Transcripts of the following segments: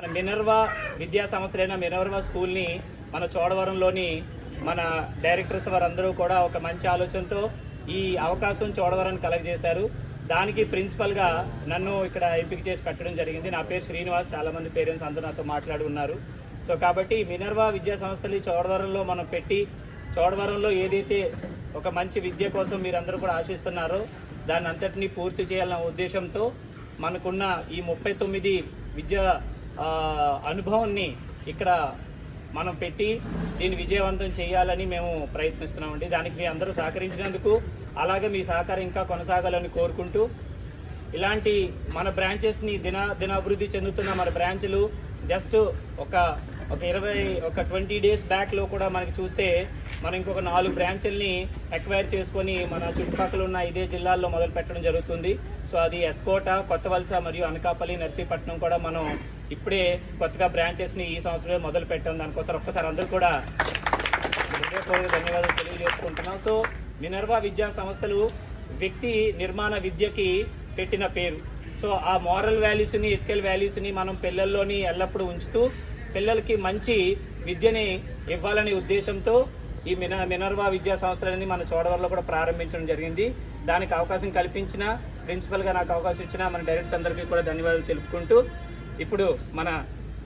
మన మినర్వా విద్యా సంస్థలైన మినర్వా స్కూల్ని మన చోడవరంలోని మన డైరెక్టర్స్ వారందరూ కూడా ఒక మంచి ఆలోచనతో ఈ అవకాశం చోడవరాన్ని కలగజేశారు దానికి ప్రిన్సిపల్గా నన్ను ఇక్కడ ఎంపిక చేసి పెట్టడం జరిగింది. నా పేరు శ్రీనివాస్ చాలామంది పేరెంట్స్ అందరూ నాతో మాట్లాడి ఉన్నారు. సో కాబట్టి మినర్వా విద్యా సంస్థలు చోడవరంలో మనం పెట్టి చోడవరంలో ఏదైతే ఒక మంచి విద్య కోసం మీరందరూ కూడా ఆశిస్తున్నారో దాన్ని అంతటినీ పూర్తి చేయాలన్న ఉద్దేశంతో మనకున్న ఈ ముప్పై తొమ్మిది విద్యా అనుభవాన్ని ఇక్కడ మనం పెట్టి దీన్ని విజయవంతం చేయాలని మేము ప్రయత్నిస్తున్నామండి. దానికి మీ అందరూ సహకరించినందుకు అలాగే మీ సహకారం ఇంకా కొనసాగాలని కోరుకుంటూ ఇలాంటి మన బ్రాంచెస్ని దిన దినాభివృద్ధి చెందుతున్న మన బ్రాంచ్లు జస్ట్ ఒక ఒక ఇరవై ఒక ట్వంటీ డేస్ బ్యాక్లో కూడా మనకి చూస్తే మనం ఇంకొక నాలుగు బ్రాంచ్ల్ని ఎక్వైర్ చేసుకొని మన చుట్టుపక్కల ఉన్న ఇదే జిల్లాల్లో మొదలు పెట్టడం జరుగుతుంది. సో అది ఎస్కోట కొత్త వలస మరియు అనకాపల్లి నర్సీపట్నం కూడా మనం ఇప్పుడే కొత్తగా బ్రాంచెస్ని ఈ సంవత్సరమే మొదలు పెట్టాం. దానికోసం ఒక్కసారి అందరూ కూడా ధన్యవాదాలు తెలియజేసుకుంటున్నాం. సో మినర్వా విద్యా సంస్థలు వ్యక్తి నిర్మాణ విద్యకి పెట్టిన పేరు. సో ఆ మారల్ వాల్యూస్ని ఎథికల్ వాల్యూస్ని మనం పిల్లల్లోని ఎల్లప్పుడూ ఉంచుతూ పిల్లలకి మంచి విద్యని ఇవ్వాలనే ఉద్దేశంతో ఈ మిన మినర్వా విద్యా సంస్థలని మన చోడవరంలో కూడా ప్రారంభించడం జరిగింది. దానికి అవకాశం కల్పించిన ప్రిన్సిపల్గా నాకు అవకాశం ఇచ్చిన మన డైరెక్టర్స్ అందరికీ కూడా ధన్యవాదాలు తెలుపుకుంటూ ఇప్పుడు మన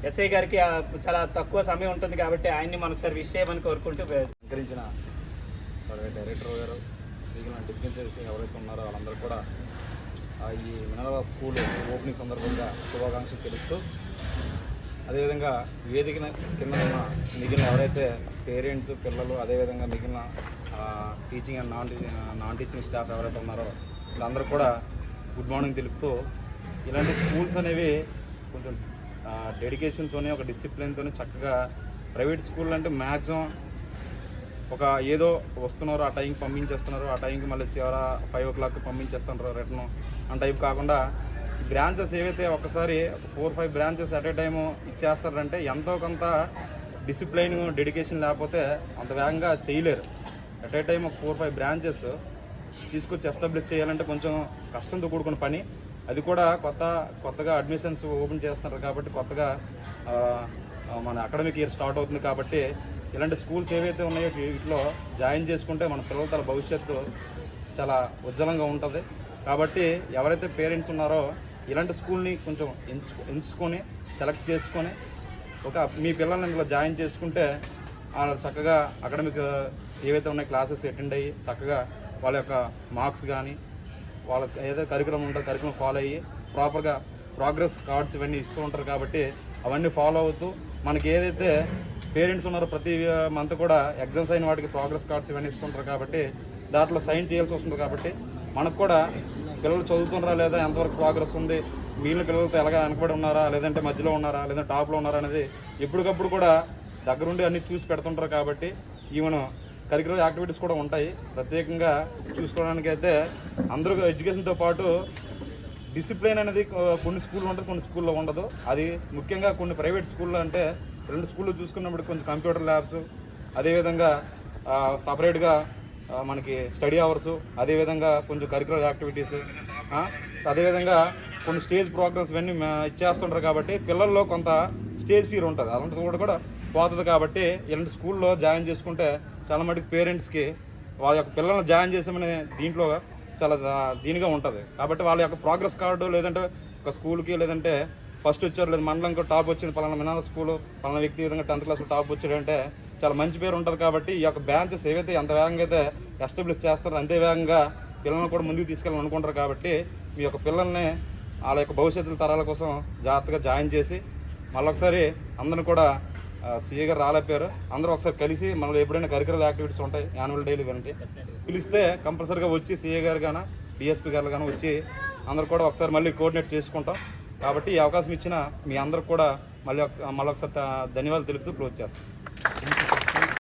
ఎస్ఐ గారికి చాలా తక్కువ సమయం ఉంటుంది కాబట్టి ఆయన్ని మనకు ఒకసారి విష్ చేయమని కోరుకుంటూ సహకరించిన డైరెక్టర్ గారు మిగిలిన ఎవరైతే ఉన్నారో వాళ్ళందరూ కూడా ఈ మినర్వా స్కూల్ ఓపెనింగ్ సందర్భంగా శుభాకాంక్షలు తెలుపుతూ అదేవిధంగా వేదిక కింద ఉన్న మిగిలిన ఎవరైతే పేరెంట్స్ పిల్లలు అదేవిధంగా మిగిలిన teaching and non non teaching staff ఎవరైతే ఉన్నారో వీళ్ళందరూ కూడా గుడ్ మార్నింగ్ తెలుపుతూ ఇలాంటి స్కూల్స్ అనేవి కొంచెం డెడికేషన్తోనే ఒక డిసిప్లిన్తోనే చక్కగా ప్రైవేట్ స్కూల్ అంటే మ్యాక్సిమం ఒక ఏదో వస్తున్నారు ఆ టైంకి పంపించేస్తున్నారు ఆ టైంకి మళ్ళీ చివర ఫైవ్ ఓ క్లాక్ పంపించేస్తున్నారు రిటర్న్ ఆ టైప్ కాకుండా బ్రాంచెస్ ఏవైతే ఒకసారి four five branches at a time ఇచ్చేస్తారంటే ఎంతో కొంత డిసిప్లైన్ డెడికేషన్ లేకపోతే అంత వేగంగా చేయలేరు. అట్ ఏ టైం ఒక ఫోర్ ఫైవ్ బ్రాంచెస్ తీసుకొచ్చి ఎస్టాబ్లిష్ చేయాలంటే కొంచెం కష్టంతో కూడుకున్న పని. అది కూడా కొత్త కొత్తగా అడ్మిషన్స్ ఓపెన్ చేస్తున్నారు కాబట్టి కొత్తగా మన అకాడమిక్ ఇయర్ స్టార్ట్ అవుతుంది కాబట్టి ఇలాంటి స్కూల్స్ ఏవైతే ఉన్నాయో వీటిలో జాయిన్ చేసుకుంటే మన పిల్లల తల భవిష్యత్తు చాలా ఉజ్వలంగా ఉంటుంది. కాబట్టి ఎవరైతే పేరెంట్స్ ఉన్నారో ఇలాంటి స్కూల్ని కొంచెం ఎంచు ఎంచుకొని సెలెక్ట్ చేసుకొని ఒక మీ పిల్లల్ని ఇందులో జాయిన్ చేసుకుంటే వాళ్ళు చక్కగా అకాడమిక్ ఏవైతే ఉన్నాయి క్లాసెస్ అటెండ్ అయ్యి చక్కగా వాళ్ళ యొక్క మార్క్స్ కానీ వాళ్ళకి ఏదైతే కరికులం ఉంటుందో కరికులం ఫాలో అయ్యి ప్రాపర్గా ప్రోగ్రెస్ కార్డ్స్ ఇవన్నీ ఇస్తూ ఉంటారు కాబట్టి అవన్నీ ఫాలో అవుతూ మనకి ఏదైతే పేరెంట్స్ ఉన్నారో ప్రతి మంత్ కూడా ఎగ్జామ్స్ అయిన వాటికి ప్రోగ్రెస్ కార్డ్స్ ఇవన్నీ ఇస్తుంటారు కాబట్టి దాంట్లో సైన్ చేయాల్సి వస్తుంది కాబట్టి మనకు కూడా పిల్లలు చదువుతున్నారా లేదా ఎంతవరకు ప్రోగ్రెస్ ఉంది మిగిలిన పిల్లలతో ఎలాగ వెనకబడి ఉన్నారా లేదంటే మధ్యలో ఉన్నారా లేదంటే టాప్లో ఉన్నారా అనేది ఎప్పటికప్పుడు కూడా దగ్గరుండి అన్ని చూసి పెడుతుంటారు కాబట్టి ఈవెన్ కరికులర్ యాక్టివిటీస్ కూడా ఉంటాయి. ప్రత్యేకంగా చూసుకోవడానికి అయితే అందరూ ఎడ్యుకేషన్తో పాటు డిసిప్లిన్ అనేది కొన్ని స్కూల్లో ఉంటుంది కొన్ని స్కూల్లో ఉండదు. అది ముఖ్యంగా కొన్ని ప్రైవేట్ స్కూల్లో అంటే రెండు స్కూళ్ళు చూసుకున్నప్పుడు కొంచెం కంప్యూటర్ ల్యాబ్స్ అదేవిధంగా సపరేట్గా మనకి స్టడీ అవర్స్ అదేవిధంగా కొంచెం కరికులర్ యాక్టివిటీస్ అదేవిధంగా కొన్ని స్టేజ్ ప్రోగ్రామ్స్ ఇవన్నీ ఇచ్చేస్తుంటారు కాబట్టి పిల్లల్లో కొంత స్టేజ్ ఫీర్ ఉంటుంది. అలాంటిది కూడా కూడా పోతుంది కాబట్టి ఇలాంటి స్కూల్లో జాయిన్ చేసుకుంటే చాలా మటుకు పేరెంట్స్కి వాళ్ళ యొక్క పిల్లల్ని జాయిన్ చేసామనే దీంట్లో చాలా దీనిగా ఉంటుంది. కాబట్టి వాళ్ళ యొక్క ప్రోగ్రెస్ కార్డు లేదంటే ఒక స్కూల్కి లేదంటే ఫస్ట్ వచ్చారు లేదా మండలంకి టాప్ వచ్చింది పలానా మినాల స్కూల్ పలానా వ్యక్తి విధంగా టెన్త్ క్లాస్లో టాప్ వచ్చాడంటే చాలా మంచి పేరు ఉంటుంది కాబట్టి ఈ యొక్క బ్రాంచెస్ ఏవైతే ఎంత వేగంగా అయితే ఎస్టాబ్లిష్ చేస్తారో అంతే వేగంగా పిల్లల్ని కూడా ముందుకు తీసుకెళ్ళాలని అనుకుంటారు కాబట్టి మీ యొక్క పిల్లల్ని వాళ్ళ యొక్క భవిష్యత్తు తరాల కోసం జాగ్రత్తగా జాయిన్ చేసి మళ్ళొకసారి అందరిని కూడా సీఏ గారు రాలేపారు అందరూ ఒకసారి కలిసి మనలో ఎప్పుడైనా కరికులర్ యాక్టివిటీస్ ఉంటాయి యాన్యువల్ డైలీ ఇవన్నీ పిలిస్తే కంపల్సరీగా వచ్చి సీఏ గారు కానీ డిఎస్పీ గారు కానీ వచ్చి అందరూ కూడా ఒకసారి మళ్ళీ కోఆర్డినేట్ చేసుకుంటాం. కాబట్టి ఈ అవకాశం ఇచ్చిన మీ అందరికి కూడా మళ్ళీ మళ్ళీ ఒకసారి ధన్యవాదాలు తెలుపుతూ క్లోజ్ చేస్తాం.